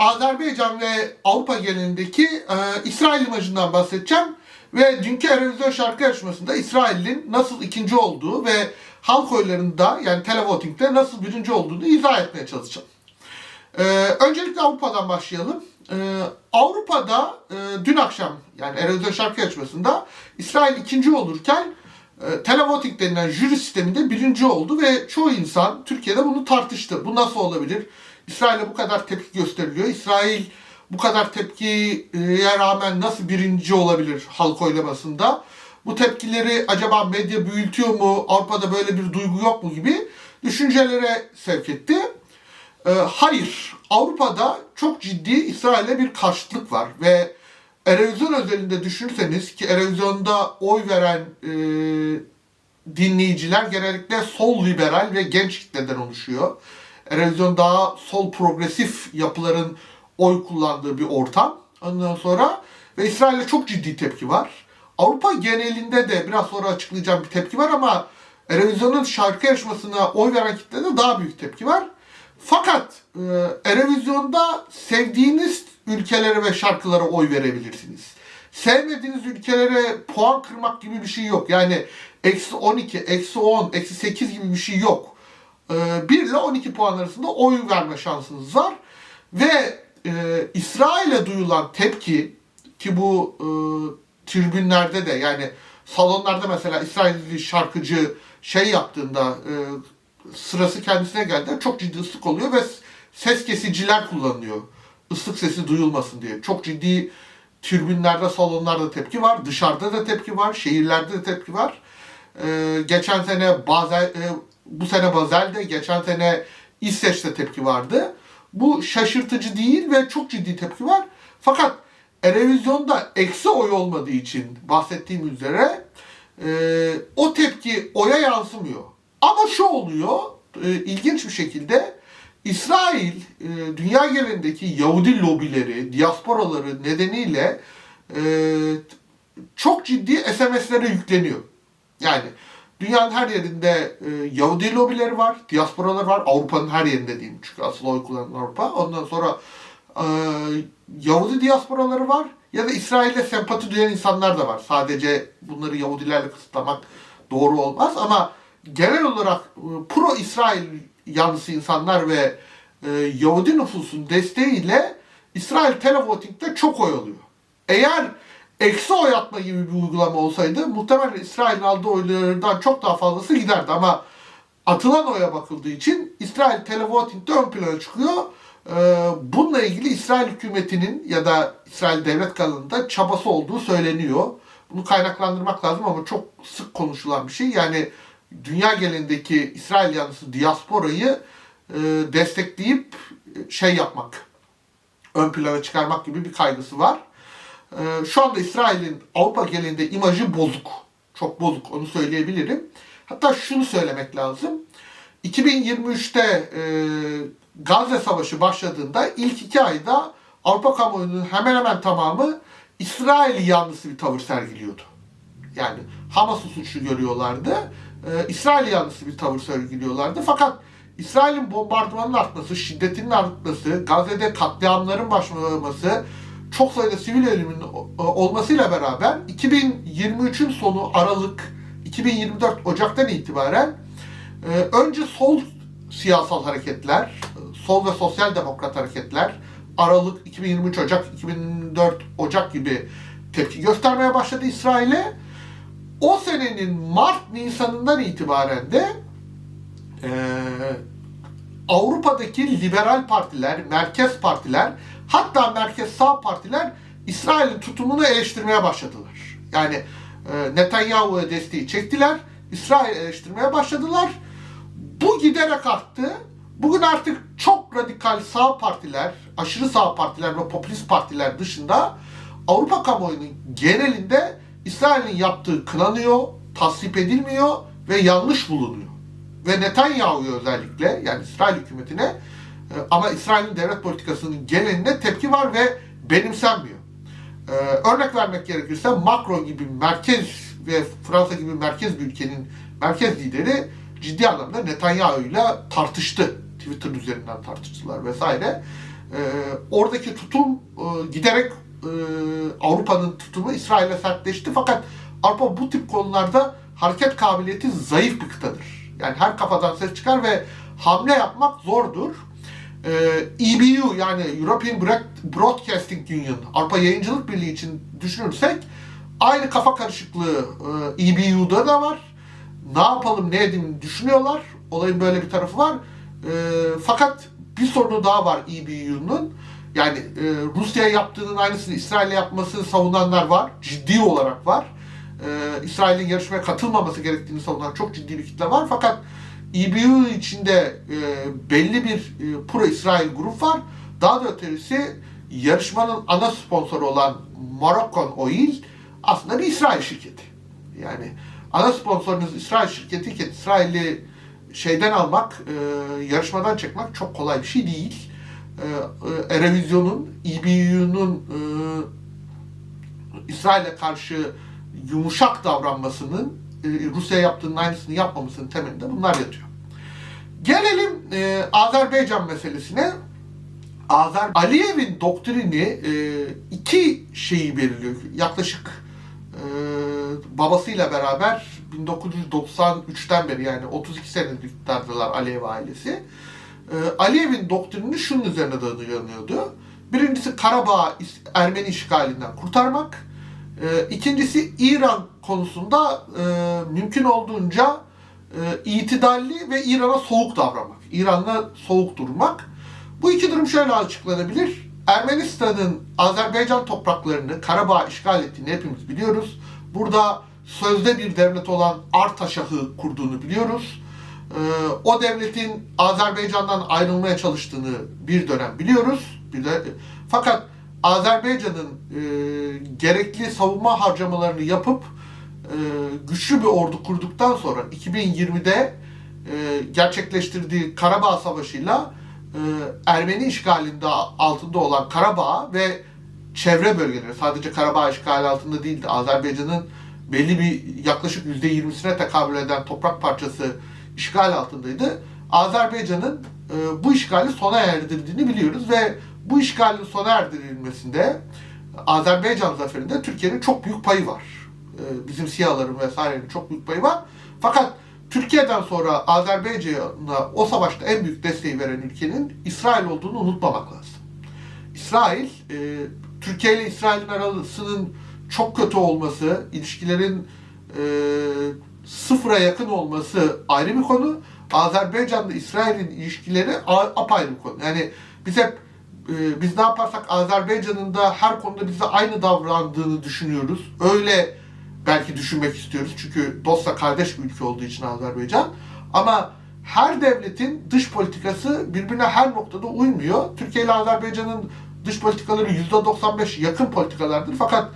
Azerbaycan ve Avrupa genelindeki e, İsrail imajından bahsedeceğim. Ve dünkü Eurovision şarkı yarışmasında İsrail'in nasıl ikinci olduğu ve halk oylarında yani televoting'de nasıl birinci olduğunu izah etmeye çalışacağım. E, öncelikle Avrupa'dan başlayalım. E, Avrupa'da e, dün akşam yani Eurovision şarkı yarışmasında İsrail ikinci olurken e, televoting denilen jüri sisteminde birinci oldu ve çoğu insan Türkiye'de bunu tartıştı. Bu nasıl olabilir? İsrail'e bu kadar tepki gösteriliyor. İsrail bu kadar tepkiye rağmen nasıl birinci olabilir halk oylamasında? Bu tepkileri acaba medya büyütüyor mu? Avrupa'da böyle bir duygu yok mu gibi düşüncelere sevk etti. Ee, hayır, Avrupa'da çok ciddi İsrail'e bir karşıtlık var ve Erevizyon özelinde düşünürseniz ki Erevizyon'da oy veren e, dinleyiciler genellikle sol liberal ve genç kitleden oluşuyor. Erevizyon daha sol progresif yapıların oy kullandığı bir ortam. Ondan sonra ve İsrail'e çok ciddi tepki var. Avrupa genelinde de biraz sonra açıklayacağım bir tepki var ama Erevizyon'un şarkı yarışmasına oy veren kitlede daha büyük tepki var. Fakat e, Erevizyon'da sevdiğiniz ülkelere ve şarkılara oy verebilirsiniz. Sevmediğiniz ülkelere puan kırmak gibi bir şey yok. Yani eksi 12, eksi 10, eksi 8 gibi bir şey yok. E, 1 ile 12 puan arasında oy verme şansınız var. Ve e, İsrail'e duyulan tepki ki bu e, tribünlerde de yani salonlarda mesela İsrailli şarkıcı şey yaptığında e, sırası kendisine geldi çok ciddi ıslık oluyor ve ses kesiciler kullanılıyor. Islık sesi duyulmasın diye. Çok ciddi tribünlerde, salonlarda tepki var. Dışarıda da tepki var. Şehirlerde de tepki var. Ee, geçen sene Bazel, e, bu sene Bazel'de, geçen sene İsveç'te tepki vardı. Bu şaşırtıcı değil ve çok ciddi tepki var. Fakat Erevizyon'da eksi oy olmadığı için bahsettiğim üzere e, o tepki oya yansımıyor. Ama şu oluyor, e, ilginç bir şekilde İsrail e, dünya genelindeki Yahudi lobileri, diasporaları nedeniyle e, çok ciddi SMS'lere yükleniyor. Yani dünyanın her yerinde e, Yahudi lobileri var, diasporalar var. Avrupa'nın her yerinde diyeyim çünkü asıl oy kullanan Avrupa. Ondan sonra e, Yahudi diasporaları var ya da İsrail'e sempati duyan insanlar da var. Sadece bunları Yahudilerle kısıtlamak doğru olmaz ama genel olarak e, pro İsrail yanlısı insanlar ve e, Yahudi nüfusun desteğiyle İsrail televoting'de çok oy alıyor. Eğer eksi oy atma gibi bir uygulama olsaydı muhtemelen İsrail'in aldığı oylardan çok daha fazlası giderdi ama atılan oya bakıldığı için İsrail televoting'de ön plana çıkıyor. Ee, bununla ilgili İsrail hükümetinin ya da İsrail devlet kanalında çabası olduğu söyleniyor. Bunu kaynaklandırmak lazım ama çok sık konuşulan bir şey. Yani dünya genelindeki İsrail yanlısı diasporayı e, destekleyip e, şey yapmak, ön plana çıkarmak gibi bir kaygısı var. E, şu anda İsrail'in Avrupa genelinde imajı bozuk. Çok bozuk onu söyleyebilirim. Hatta şunu söylemek lazım. 2023'te e, Gazze Savaşı başladığında ilk iki ayda Avrupa kamuoyunun hemen hemen tamamı İsrail yanlısı bir tavır sergiliyordu. Yani Hamas'ı suçlu görüyorlardı. Ee, İsrail yanlısı bir tavır sergiliyorlardı. Fakat İsrail'in bombardımanın artması, şiddetinin artması, Gazze'de katliamların başlaması, çok sayıda sivil ölümün olmasıyla beraber 2023'ün sonu Aralık, 2024 Ocak'tan itibaren e, önce sol siyasal hareketler, sol ve sosyal demokrat hareketler Aralık 2023 Ocak 2004 Ocak gibi tepki göstermeye başladı İsrail'e. O senenin Mart Nisan'ından itibaren de e, Avrupa'daki liberal partiler, merkez partiler, hatta merkez sağ partiler İsrail'in tutumunu eleştirmeye başladılar. Yani e, Netanyahu'ya desteği çektiler, İsrail eleştirmeye başladılar. Bu giderek arttı. Bugün artık çok radikal sağ partiler, aşırı sağ partiler ve popülist partiler dışında Avrupa kamuoyunun genelinde İsrail'in yaptığı kınanıyor, tasvip edilmiyor ve yanlış bulunuyor. Ve Netanyahu'ya özellikle yani İsrail hükümetine ama İsrail'in devlet politikasının geneline tepki var ve benimsenmiyor. Ee, örnek vermek gerekirse Macron gibi merkez ve Fransa gibi merkez bir ülkenin merkez lideri ciddi anlamda Netanyahu ile tartıştı. Twitter üzerinden tartıştılar vesaire. E, oradaki tutum e, giderek e, Avrupa'nın tutumu İsrail'e sertleşti. Fakat Avrupa bu tip konularda hareket kabiliyeti zayıf bir kıtadır. Yani her kafadan ses çıkar ve hamle yapmak zordur. Ee, EBU yani European Broad- Broadcasting Union, Avrupa Yayıncılık Birliği için düşünürsek aynı kafa karışıklığı e, EBU'da da var. Ne yapalım ne edelim düşünüyorlar. Olayın böyle bir tarafı var. E, fakat bir sorunu daha var EBU'nun. Yani e, Rusya yaptığının aynısını İsrail'e yapmasını savunanlar var. Ciddi olarak var. E, İsrail'in yarışmaya katılmaması gerektiğini savunan çok ciddi bir kitle var. Fakat EBU içinde e, belli bir e, pro-İsrail grup var. Daha da ötesi yarışmanın ana sponsoru olan Moroccan Oil aslında bir İsrail şirketi. Yani ana sponsorunuz İsrail şirketi iken İsrail'i şeyden almak, e, yarışmadan çekmek çok kolay bir şey değil. E, Erevizyon'un, EBU'nun e, İsrail'e karşı yumuşak davranmasının Rusya yaptığının aynısını yapmamasının temelinde bunlar yatıyor. Gelelim e, Azerbaycan meselesine. Azer Aliyev'in doktrini e, iki şeyi belirliyor. Yaklaşık e, babasıyla beraber 1993'ten beri yani 32 senedir iktidardılar Aliyev ailesi. E, Aliyev'in doktrini şunun üzerine dayanıyordu. Birincisi Karabağ Ermeni işgalinden kurtarmak. E, ikincisi İran konusunda e, mümkün olduğunca e, itidalli ve İran'a soğuk davranmak. İran'la soğuk durmak. Bu iki durum şöyle açıklanabilir. Ermenistan'ın Azerbaycan topraklarını Karabağ işgal ettiğini hepimiz biliyoruz. Burada sözde bir devlet olan Artaşah'ı kurduğunu biliyoruz. Ee, o devletin Azerbaycan'dan ayrılmaya çalıştığını bir dönem biliyoruz. Bir de, fakat Azerbaycan'ın e, gerekli savunma harcamalarını yapıp e, güçlü bir ordu kurduktan sonra 2020'de e, gerçekleştirdiği Karabağ Savaşı'yla e, Ermeni işgalinde altında olan Karabağ ve çevre bölgeleri sadece Karabağ işgali altında değildi. Azerbaycan'ın belli bir yaklaşık %20'sine tekabül eden toprak parçası işgal altındaydı. Azerbaycan'ın e, bu işgali sona erdirdiğini biliyoruz ve bu işgalin sona erdirilmesinde Azerbaycan zaferinde Türkiye'nin çok büyük payı var. E, bizim siyahların vesairenin çok büyük payı var. Fakat Türkiye'den sonra Azerbaycan'a o savaşta en büyük desteği veren ülkenin İsrail olduğunu unutmamak lazım. İsrail, e, Türkiye ile İsrail'in arasının çok kötü olması, ilişkilerin e, sıfıra yakın olması ayrı bir konu. Azerbaycan'la İsrail'in ilişkileri apayrı bir konu. Yani biz hep e, biz ne yaparsak Azerbaycan'ın da her konuda bize aynı davrandığını düşünüyoruz. Öyle belki düşünmek istiyoruz. Çünkü dostla kardeş bir ülke olduğu için Azerbaycan. Ama her devletin dış politikası birbirine her noktada uymuyor. Türkiye ile Azerbaycan'ın dış politikaları %95 yakın politikalardır. Fakat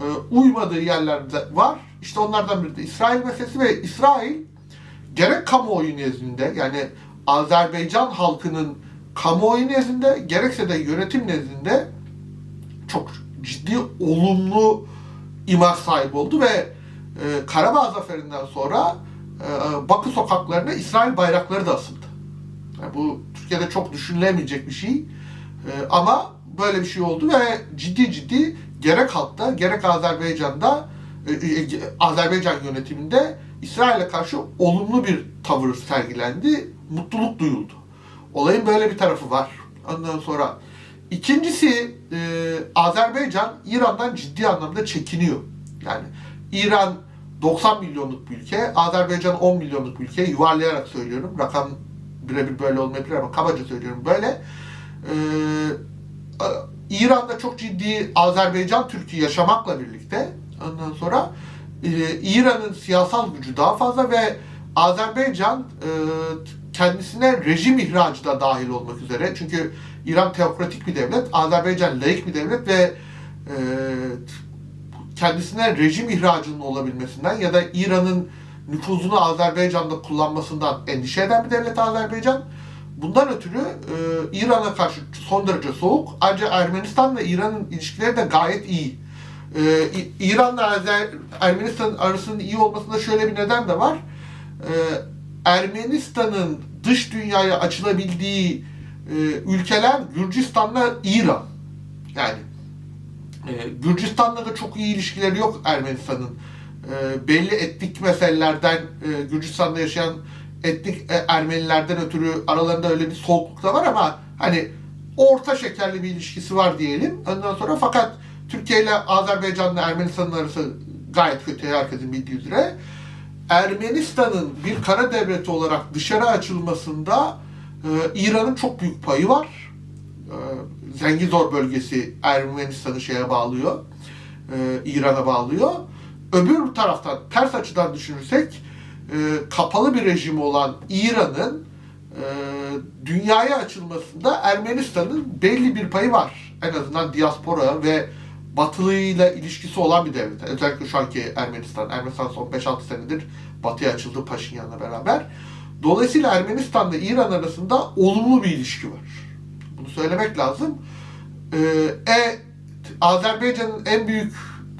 e, uymadığı yerlerde var. İşte onlardan biri de İsrail meselesi ve İsrail gerek kamuoyu nezdinde yani Azerbaycan halkının kamuoyu nezdinde gerekse de yönetim nezdinde çok ciddi olumlu imaj sahibi oldu ve e, Karabağ zaferinden sonra e, Bakü sokaklarına İsrail bayrakları da asıldı. Yani bu Türkiye'de çok düşünülemeyecek bir şey. E, ama böyle bir şey oldu ve ciddi ciddi gerek halkta gerek Azerbaycan'da e, e, Azerbaycan yönetiminde İsrail'e karşı olumlu bir tavır sergilendi. Mutluluk duyuldu. Olayın böyle bir tarafı var. Ondan sonra ikincisi e, Azerbaycan İran'dan ciddi anlamda çekiniyor. Yani İran 90 milyonluk bir ülke, Azerbaycan 10 milyonluk bir ülke. Yuvarlayarak söylüyorum. Rakam birebir böyle olmayabilir ama kabaca söylüyorum böyle. Ee, İran'da çok ciddi Azerbaycan Türk'ü yaşamakla birlikte ondan sonra e, İran'ın siyasal gücü daha fazla ve Azerbaycan e, kendisine rejim ihracı da dahil olmak üzere. Çünkü İran teokratik bir devlet, Azerbaycan laik bir devlet ve e, kendisine rejim ihracının olabilmesinden ya da İran'ın nüfuzunu Azerbaycan'da kullanmasından endişe eden bir devlet Azerbaycan. Bundan ötürü e, İran'a karşı son derece soğuk. Ayrıca Ermenistan'la İran'ın ilişkileri de gayet iyi. E, İran'la Ermenistan arasının iyi olmasında şöyle bir neden de var. E, Ermenistan'ın dış dünyaya açılabildiği e, ülkeler Gürcistan'la İran. Yani e, Gürcistan'la da çok iyi ilişkileri yok Ermenistan'ın. E, belli etnik meselelerden e, Gürcistan'da yaşayan etnik e, Ermenilerden ötürü aralarında öyle bir soğukluk da var ama hani orta şekerli bir ilişkisi var diyelim. Ondan sonra fakat Türkiye ile Azerbaycan'la Ermenistan'ın arası gayet kötü herkesin bildiği üzere. Ermenistan'ın bir kara devleti olarak dışarı açılmasında e, İran'ın çok büyük payı var. E, Zengizor bölgesi Ermenistan'ı şeye bağlıyor. e, İran'a bağlıyor. Öbür taraftan ters açıdan düşünürsek e, kapalı bir rejimi olan İran'ın e, dünyaya açılmasında Ermenistan'ın belli bir payı var. En azından diaspora ve Batılı'yla ilişkisi olan bir devlet. Özellikle şu anki Ermenistan. Ermenistan son 5-6 senedir Batı'ya açıldı Paşinyan'la beraber. Dolayısıyla Ermenistan'la İran arasında olumlu bir ilişki var. Bunu söylemek lazım. Ee, e, Azerbaycan'ın en büyük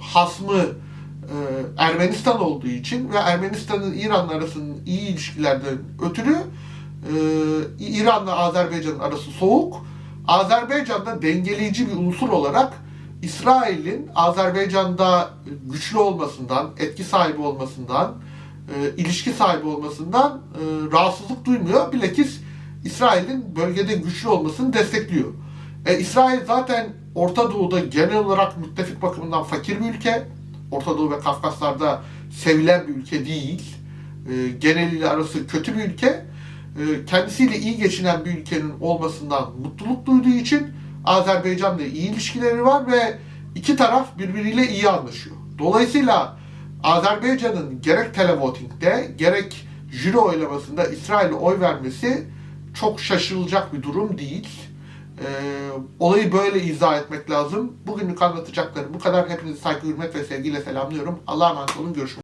hasmı e, Ermenistan olduğu için ve Ermenistan'ın İran'la arasının iyi ilişkilerden ötürü e, İran'la Azerbaycan'ın arası soğuk. Azerbaycan'da dengeleyici bir unsur olarak İsrail'in Azerbaycan'da güçlü olmasından, etki sahibi olmasından, e, ilişki sahibi olmasından e, rahatsızlık duymuyor. Bilakis İsrail'in bölgede güçlü olmasını destekliyor. E, İsrail zaten Orta Doğu'da genel olarak müttefik bakımından fakir bir ülke. Orta Doğu ve Kafkaslar'da sevilen bir ülke değil. E, geneliyle arası kötü bir ülke. E, kendisiyle iyi geçinen bir ülkenin olmasından mutluluk duyduğu için Azerbaycan'la iyi ilişkileri var ve iki taraf birbiriyle iyi anlaşıyor. Dolayısıyla Azerbaycan'ın gerek televotingde gerek jüri oylamasında İsrail'e oy vermesi çok şaşırılacak bir durum değil. Ee, olayı böyle izah etmek lazım. Bugünlük anlatacaklarım bu kadar. Hepinizi saygı, hürmet ve sevgiyle selamlıyorum. Allah'a emanet olun. Görüşmek